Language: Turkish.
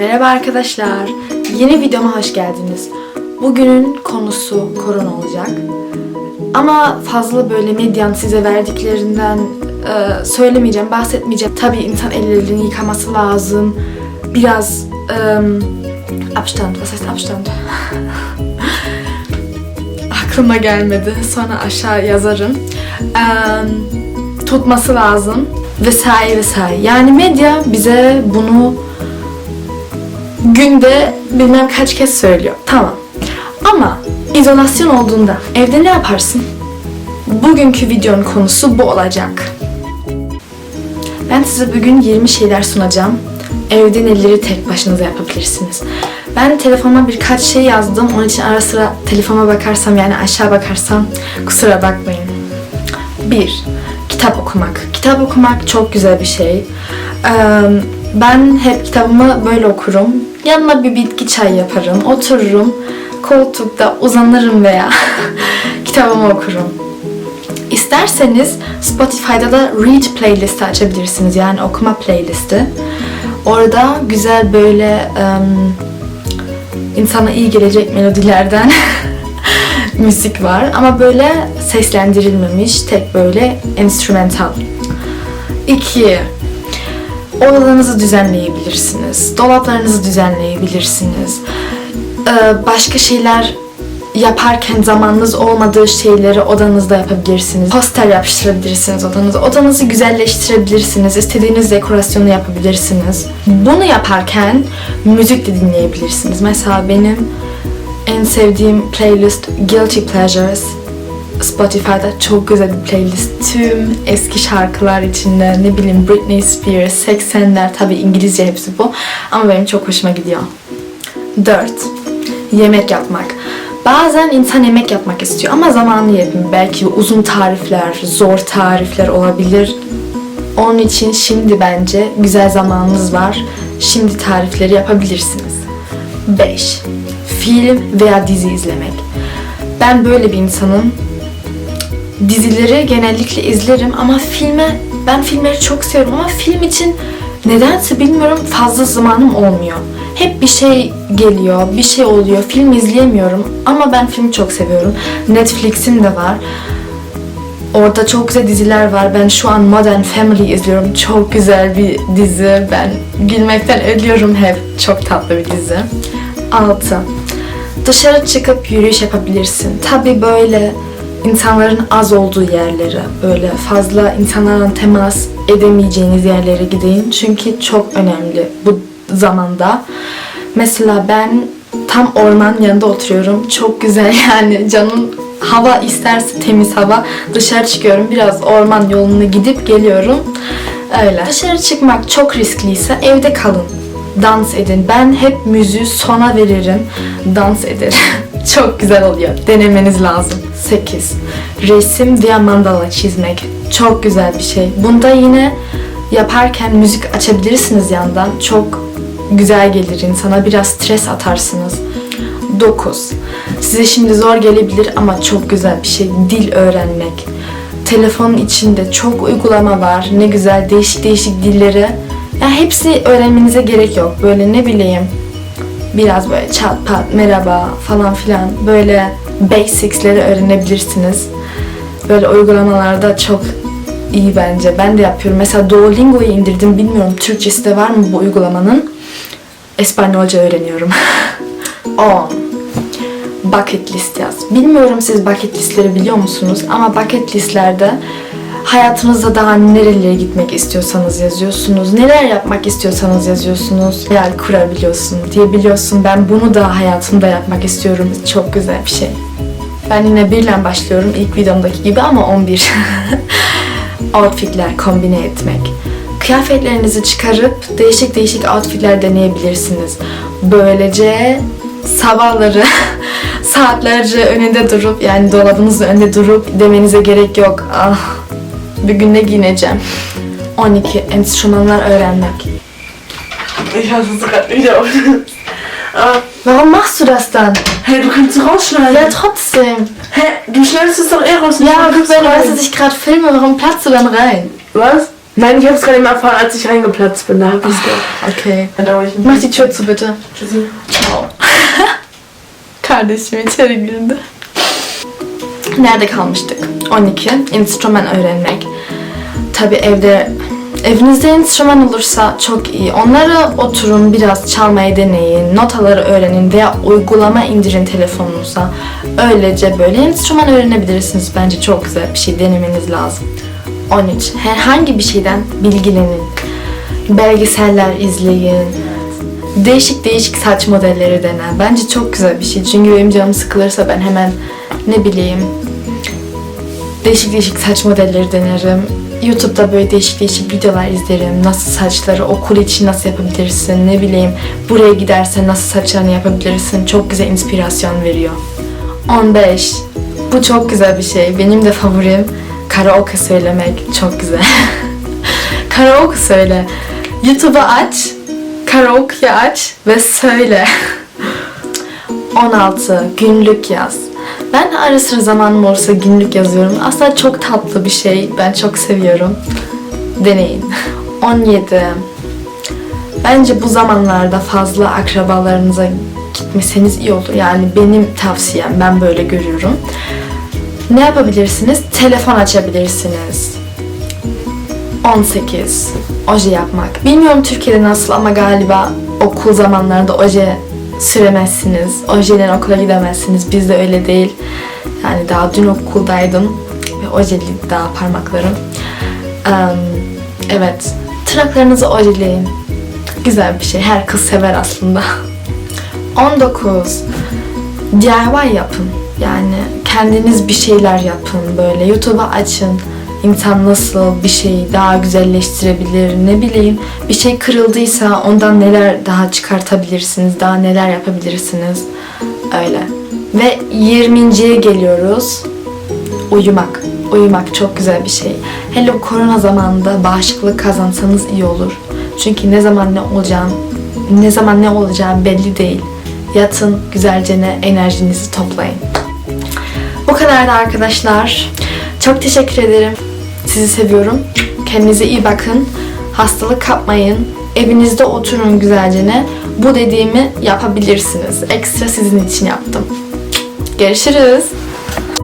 Merhaba arkadaşlar. Yeni videoma hoş geldiniz. Bugünün konusu korona olacak. Ama fazla böyle medyan size verdiklerinden e, söylemeyeceğim, bahsetmeyeceğim. Tabii insan ellerini yıkaması lazım. Biraz e, Abstand, was heißt Abstand? Aklıma gelmedi. Sonra aşağı yazarım. E, tutması lazım. Vesaire vesaire. Yani medya bize bunu günde bilmem kaç kez söylüyor. Tamam. Ama izolasyon olduğunda evde ne yaparsın? Bugünkü videonun konusu bu olacak. Ben size bugün 20 şeyler sunacağım. Evde neleri tek başınıza yapabilirsiniz. Ben telefonuma birkaç şey yazdım. Onun için ara sıra telefona bakarsam yani aşağı bakarsam kusura bakmayın. 1. Kitap okumak. Kitap okumak çok güzel bir şey. Ben hep kitabımı böyle okurum. Yanına bir bitki çay yaparım. Otururum. Koltukta uzanırım veya kitabımı okurum. İsterseniz Spotify'da da Read playlisti açabilirsiniz. Yani okuma playlisti. Orada güzel böyle em, insana iyi gelecek melodilerden müzik var. Ama böyle seslendirilmemiş. Tek böyle enstrümantal. 2. Odalarınızı düzenleyebilirsiniz. Dolaplarınızı düzenleyebilirsiniz. Ee, başka şeyler yaparken zamanınız olmadığı şeyleri odanızda yapabilirsiniz. Poster yapıştırabilirsiniz odanıza. Odanızı güzelleştirebilirsiniz. İstediğiniz dekorasyonu yapabilirsiniz. Bunu yaparken müzik de dinleyebilirsiniz. Mesela benim en sevdiğim playlist Guilty Pleasures. Spotify'da çok güzel bir playlist. Tüm eski şarkılar içinde ne bileyim Britney Spears, 80'ler tabi İngilizce hepsi bu. Ama benim çok hoşuma gidiyor. 4. Yemek yapmak. Bazen insan yemek yapmak istiyor ama zamanı yetmiyor. Belki uzun tarifler, zor tarifler olabilir. Onun için şimdi bence güzel zamanınız var. Şimdi tarifleri yapabilirsiniz. 5. Film veya dizi izlemek. Ben böyle bir insanım. Dizileri genellikle izlerim ama filme ben filmleri çok seviyorum ama film için nedense bilmiyorum fazla zamanım olmuyor. Hep bir şey geliyor, bir şey oluyor. Film izleyemiyorum ama ben filmi çok seviyorum. Netflix'im de var. Orada çok güzel diziler var. Ben şu an Modern Family izliyorum. Çok güzel bir dizi. Ben gülmekten ölüyorum hep. Çok tatlı bir dizi. 6. Dışarı çıkıp yürüyüş yapabilirsin. Tabi böyle insanların az olduğu yerlere, böyle fazla insanlarla temas edemeyeceğiniz yerlere gidin. Çünkü çok önemli bu zamanda. Mesela ben tam orman yanında oturuyorum. Çok güzel yani canım hava isterse temiz hava. Dışarı çıkıyorum. Biraz orman yoluna gidip geliyorum. Öyle. Dışarı çıkmak çok riskliyse evde kalın. Dans edin. Ben hep müziği sona veririm. Dans ederim. çok güzel oluyor. Denemeniz lazım. 8. Resim veya mandala çizmek. Çok güzel bir şey. Bunda yine yaparken müzik açabilirsiniz yandan. Çok güzel gelir insana. Biraz stres atarsınız. 9. Size şimdi zor gelebilir ama çok güzel bir şey. Dil öğrenmek. Telefonun içinde çok uygulama var. Ne güzel değişik değişik dilleri. Ya hepsi öğrenmenize gerek yok. Böyle ne bileyim biraz böyle çat pat merhaba falan filan böyle basics'leri öğrenebilirsiniz. Böyle uygulamalarda çok iyi bence. Ben de yapıyorum. Mesela Duolingo'yu indirdim. Bilmiyorum Türkçesi de var mı bu uygulamanın? İspanyolca öğreniyorum. 10. Bucket list yaz. Bilmiyorum siz bucket listleri biliyor musunuz? Ama bucket listlerde hayatınızda daha nerelere gitmek istiyorsanız yazıyorsunuz. Neler yapmak istiyorsanız yazıyorsunuz. Hayal kurabiliyorsun diyebiliyorsun. Ben bunu da hayatımda yapmak istiyorum. Çok güzel bir şey. Ben yine birle başlıyorum ilk videomdaki gibi ama 11. Outfitler kombine etmek. Kıyafetlerinizi çıkarıp değişik değişik outfitler deneyebilirsiniz. Böylece sabahları saatlerce önünde durup yani dolabınızın önünde durup demenize gerek yok. Ah bir gün ne giyineceğim. 12. Enstrümanlar öğrenmek. Ich hasse es gerade wieder. Aber, Warum machst du das dann? hey, du kannst es rausschneiden. Ja, trotzdem. Hä, du schneidest es doch eh raus. Ja, Du aber kannst wenn du rein. weißt, dass ich gerade filme, warum platzt du dann rein? Was? Nein, ich habe es gerade eben erfahren, als ich reingeplatzt bin. Da habe ich es gehört. Okay. Mach die Tür zu bitte. Tschüssi. Ciao. Kardeşim içeri girdi. Nerede kalmıştık? 12. Enstrüman öğrenmek. Tabi evde evinizde enstrüman olursa çok iyi. Onlara oturun biraz çalmayı deneyin. Notaları öğrenin veya uygulama indirin telefonunuza. Öylece böyle enstrüman öğrenebilirsiniz. Bence çok güzel bir şey denemeniz lazım. 13. Herhangi bir şeyden bilgilenin. Belgeseller izleyin. Değişik değişik saç modelleri dene. Bence çok güzel bir şey. Çünkü benim canım sıkılırsa ben hemen ne bileyim değişik değişik saç modelleri denerim. YouTube'da böyle değişik değişik videolar izlerim. Nasıl saçları okul için nasıl yapabilirsin, ne bileyim buraya gidersen nasıl saçlarını yapabilirsin. Çok güzel inspirasyon veriyor. 15. Bu çok güzel bir şey. Benim de favorim karaoke söylemek. Çok güzel. karaoke söyle. YouTube'a aç, karaoke aç ve söyle. 16. Günlük yaz. Ben ara sıra zamanım olursa günlük yazıyorum. Aslında çok tatlı bir şey. Ben çok seviyorum. Deneyin. 17. Bence bu zamanlarda fazla akrabalarınıza gitmeseniz iyi olur. Yani benim tavsiyem. Ben böyle görüyorum. Ne yapabilirsiniz? Telefon açabilirsiniz. 18. Oje yapmak. Bilmiyorum Türkiye'de nasıl ama galiba okul zamanlarında oje süremezsiniz. Ojeyle okula gidemezsiniz. Bizde öyle değil. Yani daha dün okuldaydım ve ojeli daha parmaklarım. Em, evet. Tırnaklarınızı ojeleyin. Güzel bir şey. Her kız sever aslında. 19. DIY yapın. Yani kendiniz bir şeyler yapın böyle. YouTube'a açın. İnsan nasıl bir şeyi daha güzelleştirebilir ne bileyim. Bir şey kırıldıysa ondan neler daha çıkartabilirsiniz, daha neler yapabilirsiniz. Öyle. Ve 20.ye geliyoruz. Uyumak. Uyumak çok güzel bir şey. Hele korona zamanında bağışıklık kazansanız iyi olur. Çünkü ne zaman ne olacağım, ne zaman ne olacağım belli değil. Yatın güzelce ne enerjinizi toplayın. Bu kadardı arkadaşlar. Çok teşekkür ederim. Sizi seviyorum. Kendinize iyi bakın. Hastalık kapmayın. Evinizde oturun güzelce ne. Bu dediğimi yapabilirsiniz. Ekstra sizin için yaptım. Görüşürüz.